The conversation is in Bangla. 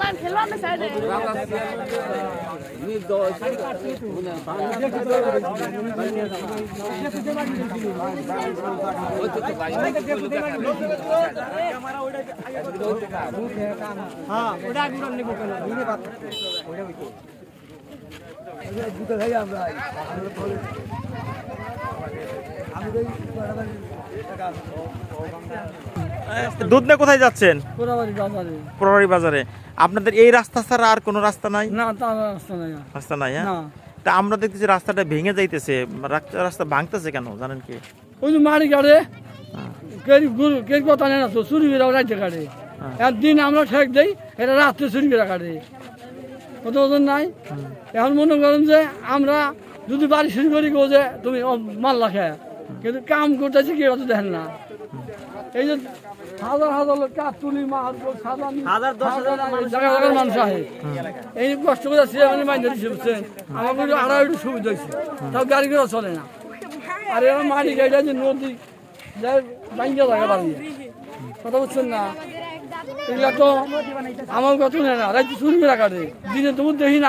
Lan খেলো না সাইডে দুধ নিয়ে কোথায় যাচ্ছেন? পোড়াবাড়ি বাজারে। আপনাদের এই রাস্তা ছাড়া আর কোনো রাস্তা নাই? না রাস্তা নাই। রাস্তা নাই হ্যাঁ? তা আমরা দেখতেছি রাস্তাটা ভেঙে যাইতেছে। রাস্তা- রাস্তা ভাঙতেছে কেন জানেন কি? ওই যে মারি গাড়ে হ্যাঁ। কেরি কথা নেই না তো চুরি করে রাজ্যে কাটে। একদিন আমরা ঠেক দেই এটা রাত্রে চুরি করে কাটে। কত ওজন নাই। এখন মনে করেন যে আমরা যদি বাড়ি শুরু করি গো যে তুমি ও মাল্লা খেয়ে কিন্তু কাম করতেছে কি অত দেখেন না। এই যে হাজার হাজার লোক কাঠ তুলি মাছ হাজার দশ হাজার মানুষ আহে। এই কষ্ট করে সে মানে দিচ্ছে বুঝছেন? একটু আড়াই একটু সুবিধা হয়েছে। তাও গাড়ি করে চলে না। আর এরা মাটি গাড়িটা যে নদী বাইঙ্গা জায়গা বাড়িয়ে কথা বুঝছেন না? এগুলা তো আমার কথা না রাজ্য চুরি করে কাটে। দিনে তবু দেখি না